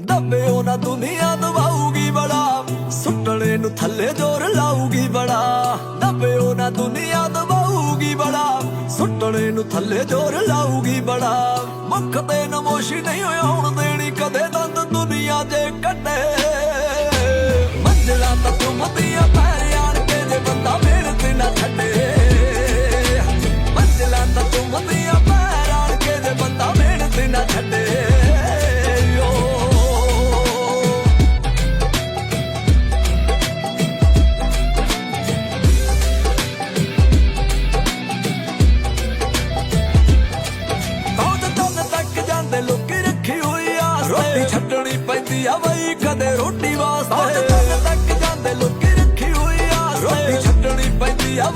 ਦੱਬੇ ਉਹਨਾਂ ਦੁਨੀਆ ਦਵਾਊਗੀ ਬੜਾ, ਸੁੱਟਣੇ ਨੂੰ ਥੱਲੇ ਜ਼ੋਰ ਲਾਊਗੀ ਬੜਾ। ਦੱਬੇ ਉਹਨਾਂ ਦੁਨੀਆ ਦਵਾਊਗੀ ਬੜਾ, ਸੁੱਟਣੇ ਨੂੰ ਥੱਲੇ ਜ਼ੋਰ ਲਾਊਗੀ ਬੜਾ। ਮੁੱਖ ਤੇ ਨਮੋਸ਼ੀ ਨਹੀਂ ਹੋਣ ਦੇਣੀ ਕਦੇ ਦੰਦ ਦੁਨੀਆ ਜੇ ਕੱਢੇ। ਮੰਜਲਾ ਤਾਂ ਤੁਮਦੀਆਂ ਪੈਰ ਰੋਟੀ ਛੱਡਣੀ ਪੈਂਦੀ ਆ ਬਈ ਕਦੇ ਰੋਟੀ ਵਾਸਤੇ। ਤੱਕ ਜਾਂਦੇ ਲੋਕੀ ਰੱਖੀ ਹੋਈ ਆ ਰੋਟੀ ਛੱਡਣੀ ਪੈਂਦੀ ਆ